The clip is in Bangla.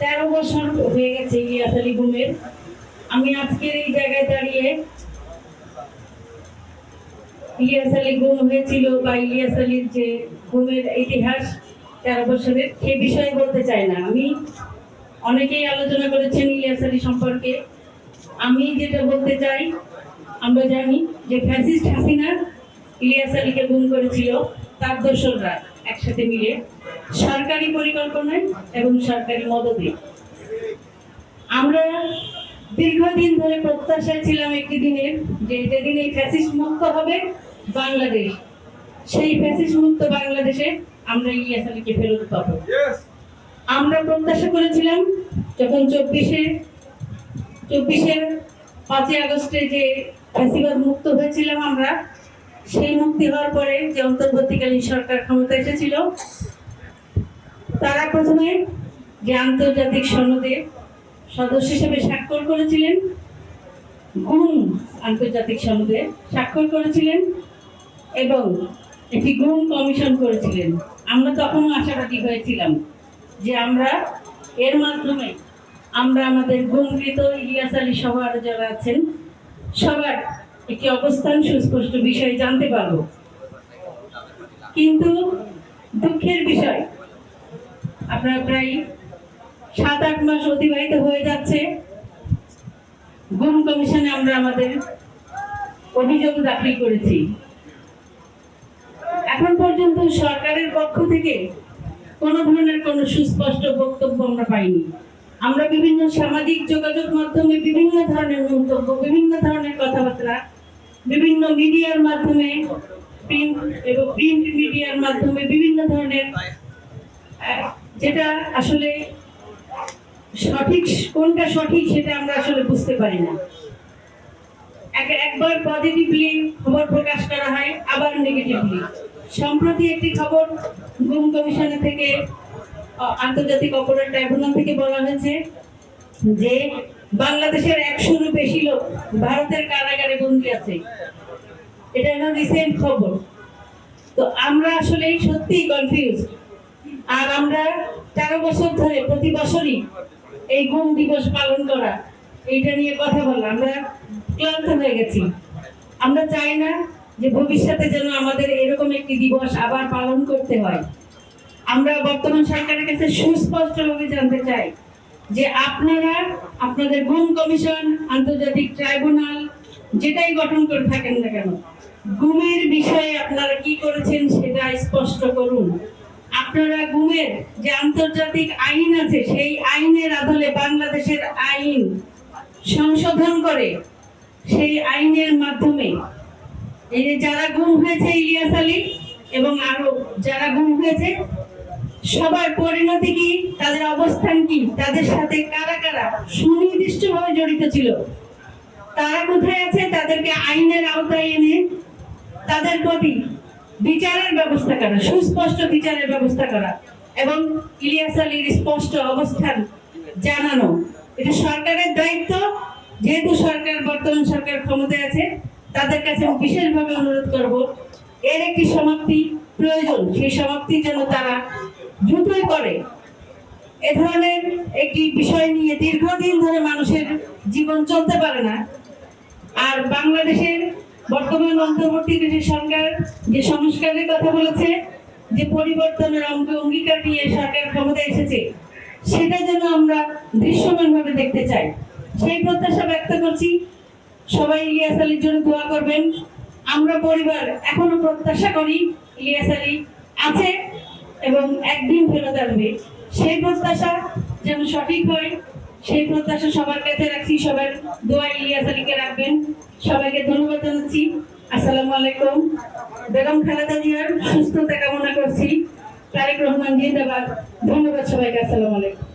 তেরো বছর হয়ে গেছে ইলিয়াস আলী গুমের আমি আজকের এই জায়গায় দাঁড়িয়ে ইলিয়াস আলী গুম হয়েছিল বা ইলিয়াস আলীর যে গুমের ইতিহাস, তেরো বছরের, সে বিষয়ে বলতে চাই না। আমি অনেকেই আলোচনা করেছেন ইলিয়াস আলী সম্পর্কে। আমি যেটা বলতে চাই, আমরা জানি যে ফ্যাসিস্ট হাসিনা ইলিয়াস আলীকে গুম করেছিল, তার দোসররা একসাথে মিলে। সরকারি পরিকল্পনায় এবং সরকারি মদতে। আমরা দীর্ঘদিন ধরে প্রত্যাশায় ছিলাম একটি দিনের যে যেদিন এই ফ্যাসিস্ট মুক্ত হবে বাংলাদেশ সেই ফ্যাসিস্ট মুক্ত বাংলাদেশে আমরা ইলিয়াস আলীকে ফেরত পাবো। আমরা প্রত্যাশা করেছিলাম যখন চব্বিশে চব্বিশের পাঁচই আগস্টে যে ফ্যাসিবাদ মুক্ত হয়েছিলাম আমরা সেই মুক্তি হওয়ার পরে যে অন্তর্বর্তীকালীন সরকার ক্ষমতা এসেছিল তারা প্রথমে যে আন্তর্জাতিক সনদে সদস্য হিসেবে স্বাক্ষর করেছিলেন। গুম আন্তর্জাতিক সনদে স্বাক্ষর করেছিলেন এবং একটি গুম কমিশন করেছিলেন। আমরা তখনও আশাবাদী হয়েছিলাম যে আমরা এর মাধ্যমে আমরা আমাদের গুমকৃত ইলিয়াস আলী সহ আরও যারা আছেন, সবার একটি অবস্থান সুস্পষ্ট বিষয় জানতে পারব। কিন্তু দুঃখের বিষয় আপনার প্রায় সাত আট মাস অতিবাহিত হয়ে যাচ্ছে। গুম কমিশনে আমরা আমাদের অভিযোগ দাখিল করেছি। এখন পর্যন্ত সরকারের পক্ষ থেকে কোনো ধরনের কোনো সুস্পষ্ট বক্তব্য আমরা পাইনি। আমরা বিভিন্ন সামাজিক যোগাযোগ মাধ্যমে বিভিন্ন ধরনের মন্তব্য, বিভিন্ন ধরনের কথাবার্তা, বিভিন্ন মিডিয়ার মাধ্যমে, প্রিন্ট এবং প্রিন্ট মিডিয়ার মাধ্যমে বিভিন্ন ধরনের যেটা আসলে সঠিক, কোনটা সঠিক সেটা আমরা আসলে বুঝতে পারি না। এক- একবার পজিটিভলি খবর প্রকাশ করা হয়, আবার নেগেটিভলি সম্প্রতি একটি খবর গুম কমিশনের থেকে আন্তর্জাতিক অপরাধ ট্রাইব্যুনাল থেকে বলা হয়েছে যে বাংলাদেশের একশোরও বেশি লোক ভারতের কারাগারে বন্দী আছে। এটা রিসেন্ট খবর। তো আমরা আসলে সত্যিই কনফিউজ আর আমরা তেরো বছর ধরে প্রতি বছরই এই গুম দিবস পালন করা, এইটা নিয়ে কথা বলা। আমরা ক্লান্ত হয়ে গেছি। আমরা চাই না যে ভবিষ্যতে যেন আমাদের এরকম একটি দিবস আবার পালন করতে হয়। আমরা বর্তমান সরকারের কাছে সুস্পষ্টভাবে জানতে চাই যে আপনারা, আপনাদের গুম কমিশন, আন্তর্জাতিক ট্রাইব্যুনাল, যেটাই গঠন করে থাকেন না কেন, গুমের বিষয়ে আপনারা কি করেছেন সেটা স্পষ্ট করুন। আপনারা গুমের যে আন্তর্জাতিক আইন আছে, সেই আইনের আদলে বাংলাদেশের আইন সংশোধন করে, সেই আইনের মাধ্যমে এই যে যারা গুম হয়েছে ইলিয়াস আলী এবং আরও যারা গুম হয়েছে, সবার পরিণতি কি? তাদের অবস্থান কি? তাদের সাথে কারা কারা সুনির্দিষ্টভাবে জড়িত ছিল? তারা কোথায় আছে? তাদেরকে আইনের আওতায় এনে তাদের প্রতি বিচারের ব্যবস্থা করা, সুস্পষ্ট বিচারের ব্যবস্থা করা। এবং ইলিয়াস আলীর স্পষ্ট অবস্থান জানানো। এটা সরকারের দায়িত্ব। যেহেতু সরকার, বর্তমান সরকার ক্ষমতায় আছে, তাদের কাছে বিশেষভাবে অনুরোধ করব, এর একটি সমাপ্তি প্রয়োজন। সেই সমাপ্তি যেন তারা দ্রুতই করে। এ ধরনের একটি বিষয় নিয়ে দীর্ঘদিন ধরে মানুষের জীবন চলতে পারে না। আর বাংলাদেশের বর্তমান অন্তর্বর্তীকালীন সরকার যে সংস্কারের কথা বলেছে, যে পরিবর্তনের অঙ্গ অঙ্গীকার নিয়ে সরকার ক্ষমতা এসেছে, সেটা যেন আমরা দৃশ্যমানভাবে দেখতে চাই। সেই প্রত্যাশা ব্যক্ত করছি। সবাই ইলিয়াস আলীর জন্য দোয়া করবেন। আমরা পরিবার এখনও প্রত্যাশা করি ইলিয়াস আলী আছে এবং একদিন ফেরত আসবে। সেই প্রত্যাশা যেন সঠিক হয়, সেই প্রত্যাশা সবার কাছে রাখছি। সবার দোয়া ইলিয়াস আলীকে রাখবেন। সবাইকে ধন্যবাদ জানাচ্ছি। আসসালামু আলাইকুম। বেগম খালেদা জিয়ার সুস্থতা কামনা করছি। তারেক রহমান জিন্দাবাদ। ধন্যবাদ সবাইকে। আসসালামু আলাইকুম।